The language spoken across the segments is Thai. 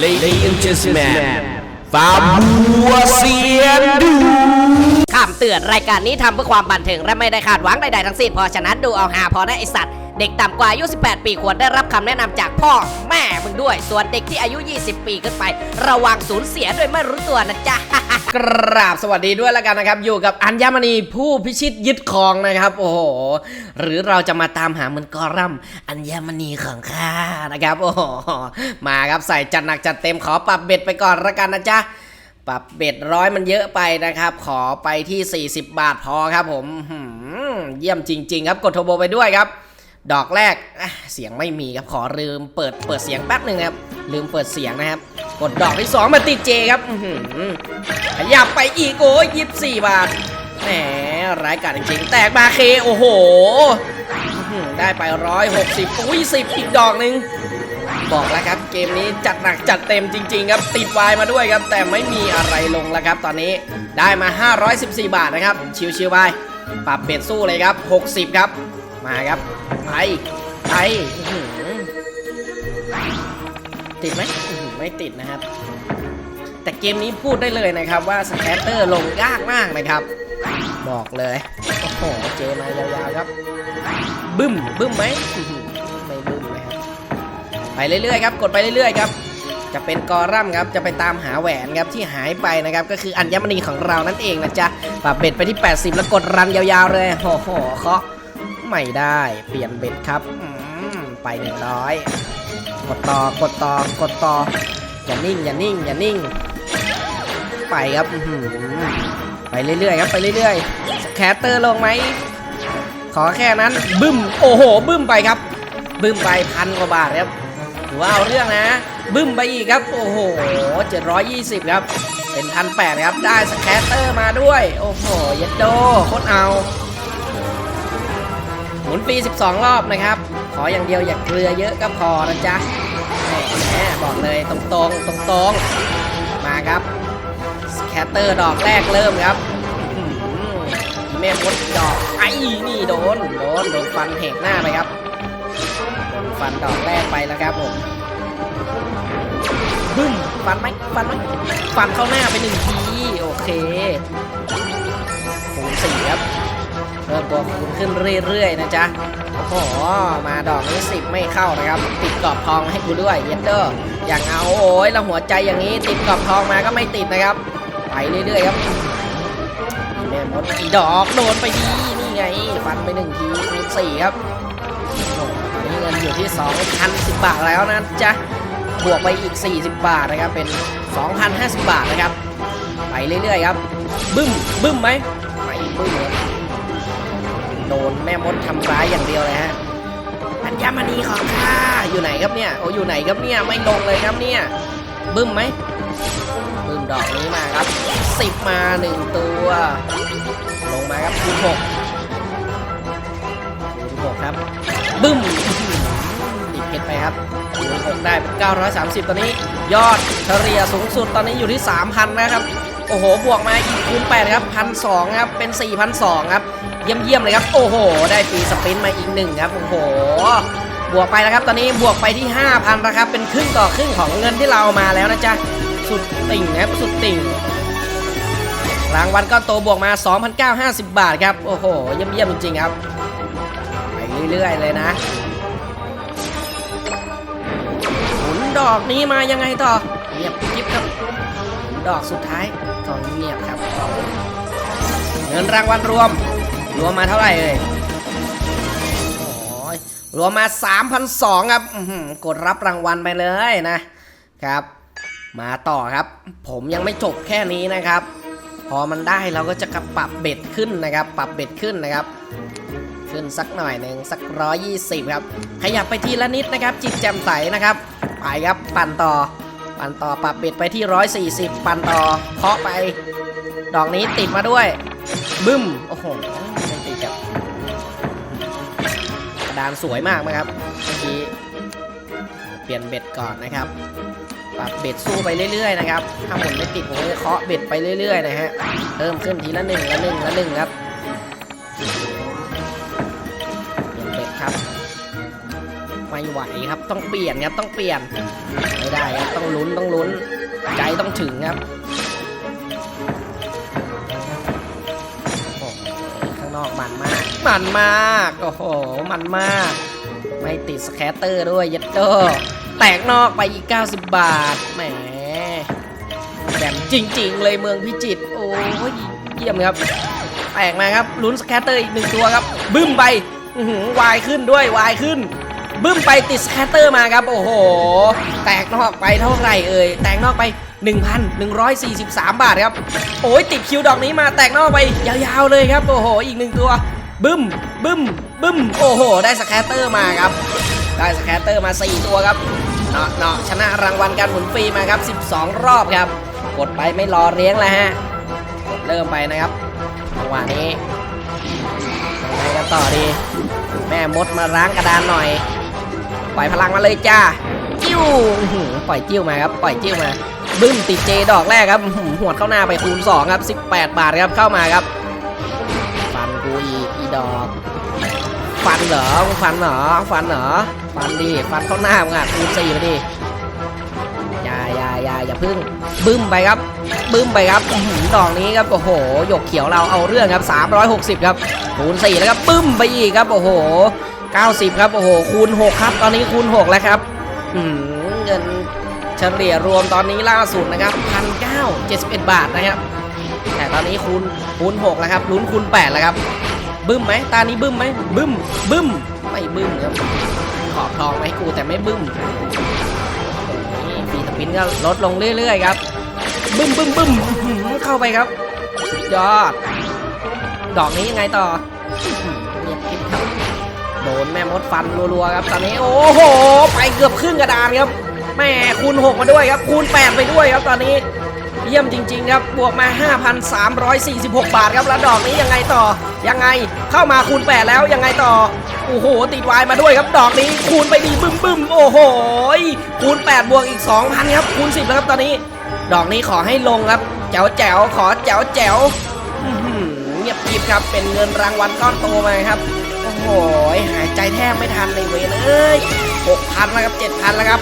Lady and gentlemen ฟาบัวเสียนดูคำเตือนรายการนี้ทำเพื่อความบันเทิงและไม่ได้คาดหวังใดๆทั้งสิ้นเพราะฉะนั้นดูเอาหาพอนะไอสัตว์ เด็กต่ำกว่าอายุ 18 ปีควรได้รับคำแนะนำจากพ่อแม่มึงด้วย ส่วนเด็กที่อายุ 20 ปีขึ้นไป ระวังสูญเสียโดยไม่รู้ตัวนะจ๊ะกราบสวัสดีด้วยแล้วกันนะครับ อยู่กับอัญมณีผู้พิชิตยึดครองนะครับ โอ้โห หรือเราจะมาตามหาเหมือนกอรัมอัญมณีของข้านะครับ โอ้โห มาครับใส่จัดหนักจัดเต็มขอปรับเบ็ดไปก่อนละกันนะจ๊ะปรับเบ็ดร้อยมันเยอะไปนะครับ ขอไปที่ 40 บาทพอครับผมเยี่ยมจริง ๆ ครับกดโทรโบไปด้วยครับ ดอกแรกเสียงไม่มีครับขอลืมเปิดเปิดเสียงแป๊บหนึ่งครับลืมเปิดเสียงนะครับ กดดอกที่2มาติดเจครับขยับไปอีกโอ้ยยี่สิบสี่บาทแหมร้ายกาจจริงๆ แตกมาเคโอ้โห ได้ไปร้อยหกสิบอุ้ยสิบอีกดอกหนึ่งบอกแล้วครับเกมนี้จัดหนักจัดเต็มจริง ๆ ครับติดวายมาด้วยครับ แต่ไม่มีอะไรลงแล้วครับ ตอนนี้ได้มา 514 บาทนะครับ ชิวๆไปปรับเบ็ดสู้เลยครับ 60 ครับ มาครับ ไปไปติดไหมไม่ติดนะครับ แต่เกมนี้พูดได้เลยนะครับว่าสแคตเตอร์ลงยากมากนะครับ บอกเลย โอ้โห เจมายาวๆครับ บึ้มบึ้มไหมไม่บึ้มนะครับ ไปเรื่อยๆครับ กดไปเรื่อยๆครับ จะเป็นกอรัมครับ จะไปตามหาแหวนครับที่หายไปนะครับ ก็คืออัญมณีของเรานั่นเองนะจ๊ะปรับเบ็ดไปที่ 80 แล้วกดรันยาวๆเลย โอ้โหเคาะ ไม่ได้เปลี่ยนเบ็ดครับอืมไป100กดต่อกดต่อกดต่ออย่านิ่งอย่านิ่งอย่านิ่ง ไปครับไปเรื่อยๆครับไปเรื่อยๆแคสเตอร์ลงไหมขอแค่นั้นบึ้มโอ้โห บึ้มไปครับ บึ้มไปพันกว่าบาทครับถือว่าเอาเรื่องนะ บึ้มไปอีกครับ โอ้โห720ครับเป็นพันแปดครับได้สแคตเตอร์มาด้วย โอ้โหเย็ดโดโคตรเอา มุนฟรี 12 รอบนะครับ ขออย่างเดียวอย่าเกลือเยอะก็พอนะจ๊ะแหมบอกเลยตรงๆตรงๆ มาครับสแคตเตอร์ดอกแรกเริ่มครับอื้อหืออีเมลมดดอกไอ้นี่โดนโดนโดนฟันเหกหน้าไปครับฟันดอกแรกไปแล้วครับผมบึ้มฟันไหมฟันไหมฟันเข้าหน้าไปหนึ่งทีโอเคคูณสี่ครับ พิ่มตัวคูณขึ้นเรื่อยๆนะจ๊ะโอ้โหมาดอกนี้สิบไม่เข้านะครับ ติดกรอบทองให้กูด้วยเยนเดอร์อย่างเอาโอ้ยแล้วหัวใจอย่างนี้ติดกรอบทองมาก็ไม่ติดนะครับไปเรื่อยๆครับแม่มดกี่ดอกโดนไปดีนี่ไงฟันไปหนึ่งทีคูณสี่ครับตอนนี้เงินอยู่ที่2,010บาทแล้วนะจ๊ะบวกไปอีก 40 บาทนะครับเป็น 2,050 บาทนะครับ ไปเรื่อยๆครับ บึ้มบึ้มไหมไม่บึ้มเลย ดนแม่มดทำร้ายอย่างเดียวเลยฮะอัญมณีของข้าอยู่ไหนครับเนี่ยโอ้อยู่ไหนครับเนี่ยไม่ลงเลยครับเนี่ยบึ้มไหมบึ้มดอกนี้มาครับ10มาหนึ่งตัว ลงมาครับคูณ6คูณ6ครับบึ้มติดเพชรไปครับคูณ6ได้เป็น930ตอนนี้ ยอดเฉลี่ยสูงสุดตอนนี้อยู่ที่3,000นนะครับโอ้โหบวกมาอีกคูณ8ครับ1,200ครับเป็น4,200ครับ เยี่ยมๆเลยครับ โอ้โห ได้ฟรีสปินมาอีกหนึ่งครับ โอ้โห บวกไปแล้วครับ ตอนนี้บวกไปที่ 5,000นะครับ เป็นครึ่งต่อครึ่งของเงินที่เราเอามาแล้วนะจ๊ะ สุดติ่งนะครับ สุดติ่ง รางวัลก้อนโตบวกมา 2,950 บาทครับ โอ้โห เยี่ยมๆจริงๆครับ ไปเรื่อยๆเลยนะหมุนดอกนี้มายังไงต่อ เงียบกิ๊บครับหมุนดอกสุดท้ายก็เงียบครับ เงินรางวัลรวม รวมมาเท่าไหร่เอ่ยโอ้ยรวมมา3,200ครับกดรับรางวัลไปเลยนะครับ มาต่อครับ ผมยังไม่จบแค่นี้นะครับ พอมันได้เราก็จะกระปรับเบ็ดขึ้นนะครับ ปรับเบ็ดขึ้นนะครับ ขึ้นสักหน่อยหนึ่งสักร้อยยี่สิบครับ ขยับไปทีละนิดนะครับ จิตแจ่มใสนะครับ ไปครับ ปั่นต่อ ปั่นต่อปรับเบ็ดไปที่ร้อยสี่สิบปั่นต่อเคาะไป ดอกนี้ติดมาด้วย บึ้ม โอ้โห ดานสวยมากนะครับเมื่อกี้เปลี่ยนเบ็ดก่อนนะครับปรับเบ็ดสู้ไปเรื่อยๆนะครับ ถ้าหมุนไม่ติดผมก็จะเคาะเบ็ดไปเรื่อยๆนะฮะเพิ่มขึ้นทีละหนึ่งละหนึ่งละหนึ่งครับเปลี่ยนเบ็ดครับ ไม่ไม่ไหวครับต้องเปลี่ยนครับต้องเปลี่ยนไม่ได้ครับต้องลุ้นต้องลุ้นใจต้องถึงครับ มันมาก โอ้โห มันมาก ไม่ติดสแคตเตอร์ด้วยยัดโตแตกนอกไปอีก 90 บาท แหมแบบจริง ๆ เลยเมืองพิจิตร โอ้ยเยี่ยมครับ แตกมาครับ ลุ้นสแคตเตอร์อีกหนึ่งตัวครับ บึ้มไปหือวายขึ้นด้วย วายขึ้น บึ้มไปติดสแคตเตอร์มาครับ โอ้โห แตกนอกไปเท่าไหร่เอ่ย แตกนอกไป 1,143 บาทครับ โอ้ยติดคิวดอกนี้มาแตกนอกไปยาวๆเลยครับ โอ้โห อีกหนึ่งตัว บึ้มบึ้มบึ้มโอ้โห ได้สแคตเตอร์มาครับ ได้สแคตเตอร์มา 4 ตัวครับเนาะเนาะชนะรางวัลการหมุนฟรีมาครับ 12 รอบครับ กดไปไม่รอเลี้ยงแล้วฮะกดเริ่มไปนะครับจังหวะนี้ยังไงกันต่อดี แม่มดมาล้างกระดานหน่อย ปล่อยพลังมาเลยจ้าจิ้วปล่อยจิ้วมาครับ ปล่อยจิ้วมาบึ้มติดเจดอกแรกครับหือหวดเข้าหน้าไปคูณ2ครับ 18 บาทครับเข้ามาครับ อีอีดอก ฟันเหรอมึงฟันเหรอ ฟันเหรอ ฟันดิ ฟันเข้าหน้ามึงอะคูณสี่ไปดิ อย่าอย่าอย่าอย่าพึ่ง บึ้มไปครับ บึ้มไปครับหืดอกนี้ครับ โอ้โห หยกเขียวเราเอาเรื่องครับ 360 ครับ คูณ4แล้วครับ บึ้มไปอีกครับ โอ้โห 90 ครับ โอ้โห คูณ 6 ครับ ตอนนี้คูณ 6 แล้วครับอืเงินเฉลี่ยรวมตอนนี้ล่าสุดนะครับ1,971 บาทนะครับแต่ตอนนี้คูณคูณ6แล้วครับลุ้นคูณ8แล้วครับ บึ้มไหมตานี้บึ้มไหมบึ้มบึ้มไม่บึ้มครับขอบทองมาให้กูแต่ไม่บึ้มนี่ฟีสปินก็ลดลงเรื่อยๆครับ บึ้มบึ้มบึ้มเข้าไปครับยอด ดอกนี้ยังไงต่อเงียบคิดครับโดนแม่มดฟันรัวๆครับตอนนี้โอ้โห ไปเกือบครึ่งกระดานครับแม่คูณ6มาด้วยครับคูณ8ไปด้วยครับตอนนี้ ยี่ยมจริง ๆ ครับ บวกมา 5,346 บาทครับ แล้วดอกนี้ยังไงต่อ ยังไง เข้ามาคูณ 8 แล้วยังไงต่อ โอ้โห ติดวายมาด้วยครับ ดอกนี้คูณไปดีบึ้มบึ้มโอ้โห คูณ 8 บวกอีก 2,000 ครับ คูณ 10 แล้วครับตอนนี้ ดอกนี้ขอให้ลงครับ แจ๋วแจ๋วขอแจ๋วแจ๋วเงียบกริบครับ เป็นเงินรางวัลก้อนโตมาครับ โอ้โห หายใจแทบไม่ทันเลยเวยเอ้ย6,000แล้วครับ7,000แล้วครับ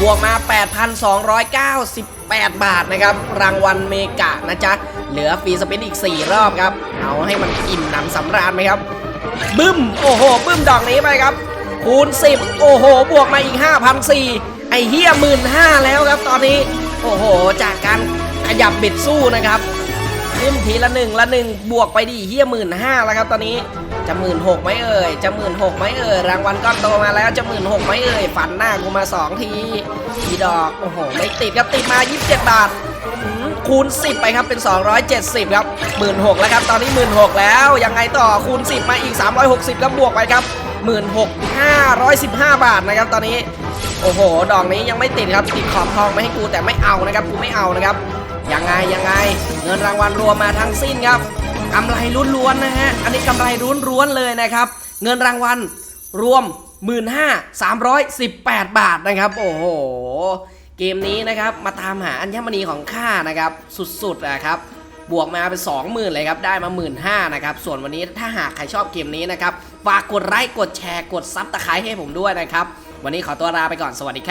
บวกมา 8 บาทนะครับ รางวัลเมกะนะจ๊ะ เหลือฟรีสปินอีก 4 รอบครับ เอาให้มันอิ่มหนำสำราญไหมครับ บึ้ม โอ้โห บึ้มดอกนี้ไปครับ คูณ 10 โอ้โห บวกมาอีก 5,004ไอเฮียหมื่นห้าแล้วครับตอนนี้ โอ้โห จากการขยับบิดสู้นะครับ ขึ้นทีละหนึ่งละหนึ่งบวกไปดิเฮียหมื่นห้าแล้วครับตอนนี้จะหมื่นหกไหมเอ่ยจะหมื่นหกไหมเอ่ยรางวัลก้อนโตมาแล้วจะหมื่นหกไหมเอ่ยฝันหน้ากูมาสองทีทีดอกโอ้โหไม่ติดครับติดมา27บาทอืมคูณ 10 ไปครับเป็น 270 ครับหมื่นหกแล้วครับตอนนี้หมื่นหกแล้ว ยังไงต่อคูณ 10 มาอีก 360 ครับบวกไปครับหมื่นหกห้าร้อยสิบห้าบาทนะครับตอนนี้ โอ้โห ดอกนี้ยังไม่ติดครับ ติดขอบทองไม่ให้กูแต่ไม่เอานะครับ กูไม่เอานะครับ ยังไงยังไง เงินรางวัลรวมมาทั้งสิ้นครับกำไรล้วนๆนะฮะ อันนี้กำไรล้วนๆเลยนะครับ เงินรางวัลรวม 15,318 บาทนะครับ โอ้โห เกมนี้นะครับมาตามหาอัญมณีของข้านะครับ สุดๆนะครับบวกมาเป็น20,000เลยครับ ได้มา 15,000นะครับ ส่วนวันนี้ถ้าหากใครชอบเกมนี้นะครับ ฝากกดไลค์ กดแชร์ กดซับตะไคร้ให้ผมด้วยนะครับ วันนี้ขอตัวลาไปก่อน สวัสดีครับ